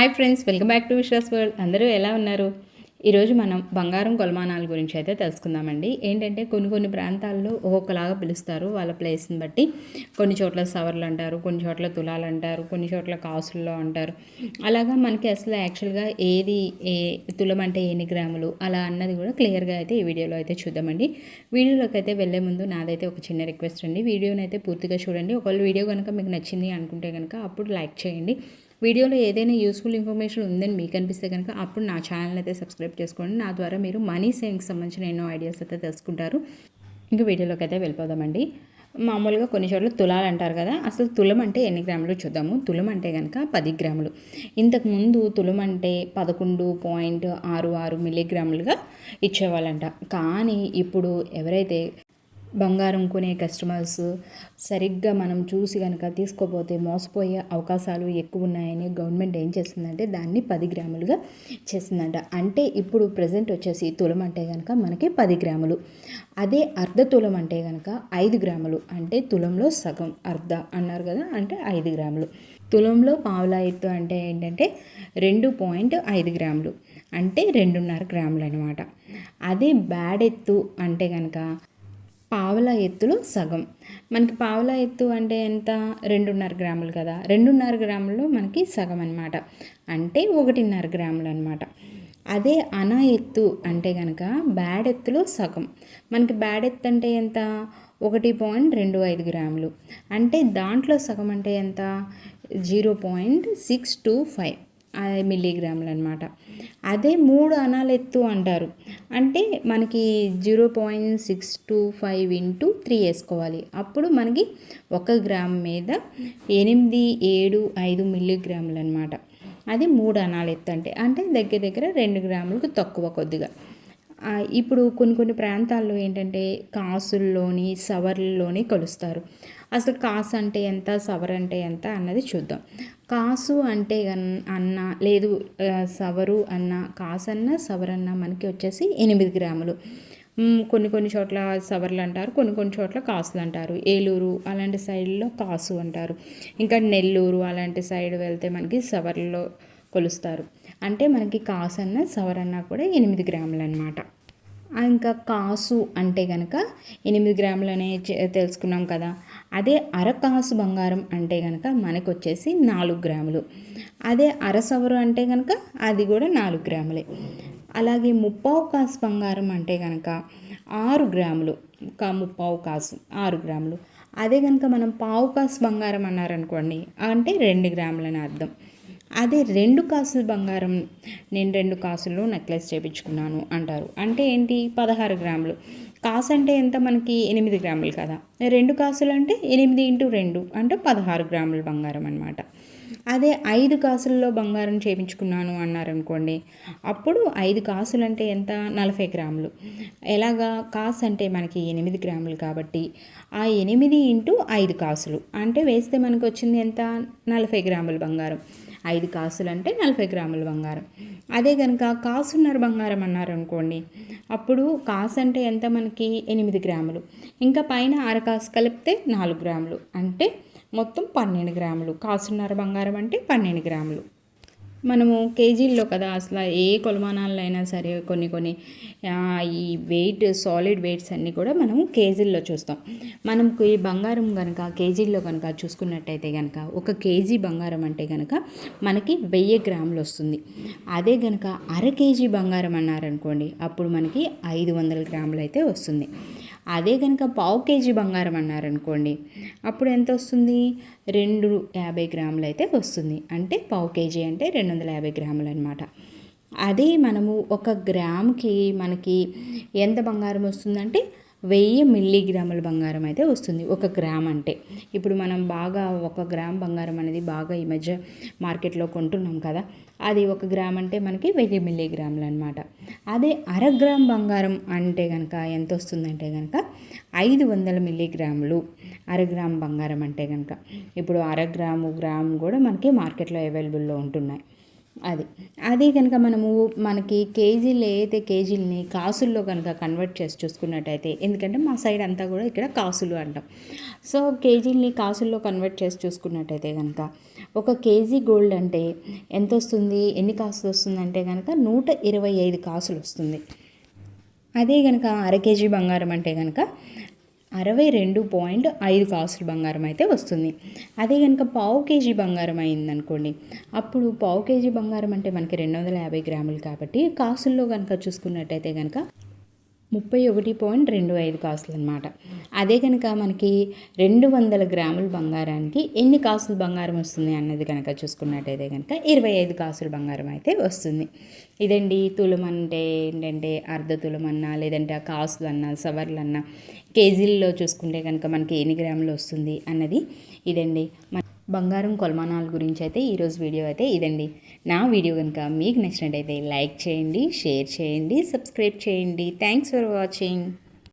Hi friends welcome back to Vishwas world. అందరూ ఎలా ఉన్నారు? ఈరోజు మనం బంగారం కొలమానాల గురించి అయితే తెలుసుకుందామండి. ఏంటంటే కొన్ని కొన్ని ప్రాంతాల్లో ఒక్కొక్కలాగా పిలుస్తారు వాళ్ళ ప్లేస్ని బట్టి. కొన్ని చోట్ల సవర్లు అంటారు కొన్ని చోట్ల తులాలు అంటారు కొన్ని చోట్ల కాసుల్లో అంటారు. అలాగా మనకి అసలు యాక్చువల్గా ఏది ఏ తులం అంటే ఎన్ని గ్రాములు అలా అన్నది కూడా క్లియర్గా అయితే ఈ వీడియోలో అయితే చూద్దామండి. వీడియోలోకి అయితే వెళ్ళే ముందు నాదైతే ఒక చిన్న రిక్వెస్ట్ అండి. వీడియోని అయితే పూర్తిగా చూడండి. ఒకవేళ వీడియో కనుక మీకు నచ్చింది అనుకుంటే కనుక అప్పుడు లైక్ చేయండి. వీడియోలో ఏదైనా యూస్ఫుల్ ఇన్ఫర్మేషన్ ఉందని మీకు అనిపిస్తే కనుక అప్పుడు నా ఛానల్ అయితే సబ్స్క్రైబ్ చేసుకోండి. నా ద్వారా మీరు మనీ సేవింగ్స్ సంబంధించిన ఎన్నో ఐడియాస్ అయితే తెలుసుకుంటారు. ఇంకా వీడియోలోకి అయితే వెళ్ళిపోదామండి. మామూలుగా కొన్ని చోట్ల తులాలు అంటారు కదా అసలు తులం అంటే ఎన్ని గ్రాములు చూద్దాము? తులం అంటే కనుక పది గ్రాములు. ఇంతకుముందు తులం అంటే పదకొండు పాయింట్ ఆరు ఆరు మిల్లీగ్రాములుగా ఇచ్చేవాళ్ళంట. కానీ ఇప్పుడు ఎవరైతే బంగారం కొనే కస్టమర్స్ సరిగ్గా మనం చూసి కనుక తీసుకోపోతే మోసపోయే అవకాశాలు ఎక్కువ ఉన్నాయని గవర్నమెంట్ ఏం చేస్తుందంటే దాన్ని పది గ్రాములుగా చేస్తుందంట. అంటే ఇప్పుడు ప్రజెంట్ వచ్చేసి తులం అంటే కనుక మనకి పది గ్రాములు. అదే అర్ధ తులం అంటే కనుక ఐదు గ్రాములు. అంటే తులంలో సగం అర్ధ అన్నారు కదా అంటే ఐదు గ్రాములు. తులంలో పావులా ఎత్తు అంటే ఏంటంటే రెండు పాయింట్ ఐదు గ్రాములు. అంటే రెండున్నర గ్రాములు అనమాట అదే బ్యాడ్ ఎత్తు అంటే కనుక పావుల ఎత్తులో సగం. మనకి పావుల ఎత్తు అంటే ఎంత? రెండున్నర గ్రాములు కదా. రెండున్నర గ్రాములు మనకి సగం అనమాట అంటే ఒకటిన్నర గ్రాములు అనమాట అదే అనా ఎత్తు అంటే కనుక బ్యాడ్ ఎత్తులో సగం. మనకి బ్యాడ్ ఎత్తు అంటే ఎంత? ఒకటి పాయింట్ రెండు ఐదు గ్రాములు. అంటే దాంట్లో సగం అంటే ఎంత? Zero point six two five. మిల్లీగ్రాములు అనమాట అదే మూడు అనాలెత్తు అంటారు. అంటే మనకి zero point six two five into three వేసుకోవాలి. అప్పుడు మనకి ఒక గ్రామ్ మీద ఎనిమిది ఏడు ఐదు మిల్లీగ్రాములు అనమాట అది మూడు అనాలెత్తు అంటే అంటే దగ్గర దగ్గర రెండు గ్రాములకు తక్కువ కొద్దిగా. ఇప్పుడు కొన్ని కొన్ని ప్రాంతాల్లో ఏంటంటే కాసుల్లోని సవర్లలోని కొలుస్తారు. అసలు కాసు అంటే ఎంత సవర్ అంటే ఎంత అన్నది చూద్దాం. కాసు అంటే అన్న లేదు సవరు అన్న కాసు అన్న సవరన్న మనకి వచ్చేసి ఎనిమిది గ్రాములు. కొన్ని కొన్ని చోట్ల సవర్లు అంటారు కొన్ని కొన్ని చోట్ల కాసులు అంటారు. ఏలూరు అలాంటి సైడ్లో కాసు అంటారు. ఇంకా నెల్లూరు అలాంటి సైడ్ వెళ్తే మనకి సవర్లో కొలుస్తారు. అంటే మనకి కాసు అన్న సవరన్న కూడా ఎనిమిది గ్రాములు అనమాట ఇంకా కాసు అంటే కనుక ఎనిమిది గ్రాములనే తెలుసుకున్నాం కదా. అదే అరకాసు బంగారం అంటే కనుక మనకు వచ్చేసి నాలుగు గ్రాములు. అదే అరసవరు అంటే కనుక అది కూడా నాలుగు గ్రాములే. అలాగే ముప్పావు కాసు బంగారం అంటే కనుక ఆరు గ్రాములు. కా ముప్పావు కాసు ఆరు గ్రాములు. అదే కనుక మనం పావు కాసు బంగారం అన్నారనుకోండి అంటే రెండు గ్రాములని అర్థం. అదే రెండు కాసులు బంగారం నేను రెండు కాసులు నెక్లెస్ చేయించుకున్నాను అంటారు. అంటే ఏంటి? పదహారు గ్రాములు. కాసు అంటే ఎంత? మనకి ఎనిమిది గ్రాములు కదా. రెండు కాసులు అంటే ఎనిమిది ఇంటూ రెండు అంటే పదహారు గ్రాములు బంగారం అనమాట అదే ఐదు కాసుల్లో బంగారం చేయించుకున్నాను అన్నారనుకోండి అప్పుడు ఐదు కాసులు అంటే ఎంత? నలభై గ్రాములు. ఎలాగా? కాసు అంటే మనకి ఎనిమిది గ్రాములు కాబట్టి ఆ ఎనిమిది ఇంటూ ఐదు కాసులు. అంటే వేస్తే మనకు వచ్చింది ఎంత? నలభై గ్రాముల బంగారం. ఐదు కాసులు అంటే నలభై గ్రాముల బంగారం. అదే కనుక కాసున్నర బంగారం అన్నారు అనుకోండి అప్పుడు కాసు అంటే ఎంత? మనకి ఎనిమిది గ్రాములు. ఇంకా పైన అరకాసు కలిపితే నాలుగు గ్రాములు. అంటే మొత్తం పన్నెండు గ్రాములు. కాసున్నర బంగారం అంటే పన్నెండు గ్రాములు. మనము కేజీల్లో కదా అసలు ఏ కొలమానాల్లో అయినా సరే కొన్ని కొన్ని ఈ వెయిట్ సాలిడ్ వెయిట్స్ అన్నీ కూడా మనము కేజీల్లో చూస్తాం. మనకు ఈ బంగారం కనుక కేజీల్లో కనుక చూసుకున్నట్టయితే కనుక ఒక కేజీ బంగారం అంటే కనుక మనకి వెయ్యి గ్రాములు వస్తుంది. అదే కనుక అర కేజీ బంగారం అన్నారనుకోండి అప్పుడు మనకి ఐదు వందల గ్రాములు అయితే వస్తుంది. అదే కనుక పావు కేజీ బంగారం అన్నారనుకోండి అప్పుడు ఎంత వస్తుంది? రెండు యాభై గ్రాములు అయితే వస్తుంది. అంటే పావు కేజీ అంటే రెండు వందల యాభై గ్రాములు అనమాట అదే మనము ఒక గ్రాముకి మనకి ఎంత బంగారం వస్తుందంటే వెయ్యి మిల్లీగ్రాముల బంగారం అయితే వస్తుంది ఒక గ్రామ్ అంటే. ఇప్పుడు మనం బాగా ఒక గ్రామ్ బంగారం అనేది బాగా ఈ మధ్య మార్కెట్లో కొంటున్నాం కదా అది ఒక గ్రామ్ అంటే మనకి వెయ్యి మిల్లీగ్రాములు అనమాట అదే అర గ్రామ్ బంగారం అంటే కనుక ఎంత వస్తుందంటే కనుక ఐదు వందల మిల్లీగ్రాములు అర గ్రామ్ బంగారం అంటే కనుక ఇప్పుడు అర గ్రాము గ్రామ్ కూడా మనకి మార్కెట్లో అవైలబుల్లో ఉంటున్నాయి. అది. అదే కనుక మనము మనకి కేజీలు అయితే కేజీలని కాసుల్లో కనుక కన్వర్ట్ చేసి చూసుకున్నట్టయితే ఎందుకంటే మా సైడ్ అంతా కూడా ఇక్కడ కాసులు అంటాం. సో కేజీలని కాసుల్లో కన్వర్ట్ చేసి చూసుకున్నట్టయితే కనుక ఒక కేజీ గోల్డ్ అంటే ఎంత వస్తుంది ఎన్ని కాసులు వస్తుందంటే కనుక నూట ఇరవై ఐదు కాసులు వస్తుంది. అదే కనుక అర కేజీ బంగారం అంటే కనుక అరవై రెండు పాయింట్ ఐదు కాసులు బంగారం అయితే వస్తుంది. అదే కనుక పావు కేజీ బంగారం అయిందనుకోండి అప్పుడు పావు కేజీ బంగారం అంటే మనకి రెండు వందల యాభై గ్రాములు కాబట్టి కాసుల్లో కనుక చూసుకున్నట్టయితే కనుక ముప్పై ఒకటి పాయింట్ రెండు ఐదు కాసులు అనమాట అదే కనుక మనకి రెండు వందల గ్రాముల బంగారానికి ఎన్ని కాసులు బంగారం వస్తుంది అన్నది కనుక చూసుకున్నట్టయితే కనుక ఇరవై ఐదు కాసులు బంగారం అయితే వస్తుంది. ఇదండి తులం అంటే ఏంటంటే అర్ధ తులం అన్నా లేదంటే ఆ కాసులు అన్నా సవర్లు అన్నా కేజీల్లో చూసుకుంటే కనుక మనకి ఎన్ని గ్రాములు వస్తుంది అన్నది ఇదండి. మన బంగారం కొలమానాల గురించి అయితే ఈరోజు వీడియో అయితే ఇదండి. నా వీడియో కనుక మీకు నచ్చినట్టయితే లైక్ చేయండి షేర్ చేయండి సబ్స్క్రైబ్ చేయండి. Thanks for watching